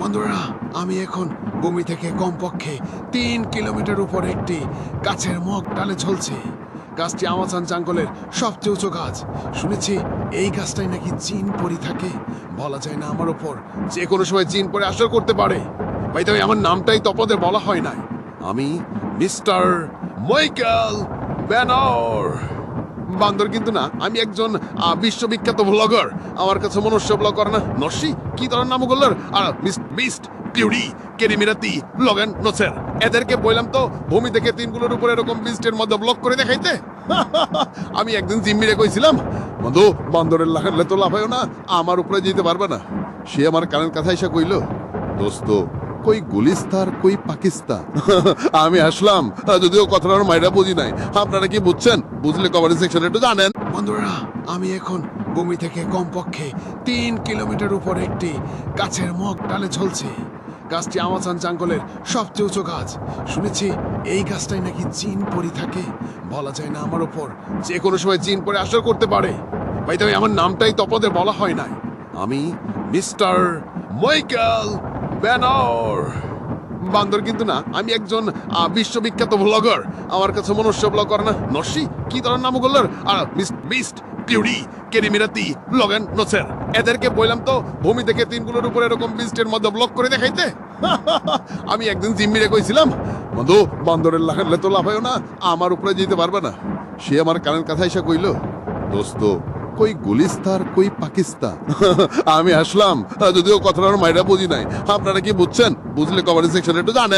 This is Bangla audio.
বন্ধুরা, আমি এখন ভূমি থেকে কমপক্ষে তিন কিলোমিটার উপর একটি গাছের মগ ডালে ঝলছে। গাছটি আমাজন জঙ্গলের সবচেয়ে উঁচু গাছ। শুনেছি এই গাছটাই নাকি জিন পরি থাকে। বলা যায় না আমার ওপর যে কোনো সময় জিন পরে আসর করতে পারে। ভাই তবে আমার নামটাই তো আপনাদের বলা হয় নাই। আমি মিস্টার মাইকেল ব্যানর। বান্দর কিন্তু না, আমি একজন বিশ্ববিখ্যাত ব্লগার আমার কাছে মনুষ্য ব্লগার না। নসি কি তার নাম বললার আর মিস্ট পিউরি কেরিমিরাতি লগেন নোসের। এদেরকে বললাম তো, ভূমি থেকে তিনগুলোর উপরে এরকম বিস্টের মধ্যে ব্লক করে দেখাইতে। আমি একদিন জিম্মিরে কইছিলাম, বন্ধু, বান্দরের লাগালে তো লাভ হয় না, আমার উপরে যেতে পারবে না। সে আমার কানের কথা এসে কইল, দোস্ত কই গুলিস্তার কই পাকিস্তান? আমি আসলাম, যদিও কথাটার মাইরা বুঝি নাই। আপনারা কি বুঝছেন? বুঝলে কমেন্ট সেকশনে একটু জানেন। বন্ধুরা, আমি এখন ভূমি থেকে কমপক্ষে তিন কিলোমিটার উপর একটি গাছের মগ ডালে ঝলছে গাছটি আমাজন জঙ্গলের সবচেয়ে উঁচু গাছ। শুনেছি এই গাছটাই নাকি জিন পরি থাকে। বলা যায় না আমার ওপর যে কোনো সময় জিন পরে আসর করতে পারে। ভাই তবে আমার নামটাই তো আপনাদের বলা হয় নাই। আমি মিস্টার মাইকেল ব্যানর। বান্দর কিন্তু না, আমি একজন বিশ্ববিখ্যাত ব্লগার আমার কাছে মনুষ্য ব্লগার না। নরসি, কি তার নাম বললার আর বিস্ট পিউরি কেরিমিরাতি লগেন নোসের। এদেরকে বললাম তো, ভূমি থেকে তিনগুলোর উপরে এরকম বিস্টের মধ্যে ব্লক করে দেখাইতে। আমি একদিন জিম্মিরে কইছিলাম, বন্ধু, বান্দরের লাগালে তো লাভ হয় না, আমার উপরে যেতে পারবে না। সে আমার কানের কথা এসে কইল, দোস্ত কই গুলিস্তার কই পাকিস্তান? আমি আসলাম। যদিও কথাটার মাইরা বুঝি নাই। আপনারা কি বুঝছেন? বুঝলে কমেন্ট সেকশনে একটু জানেন।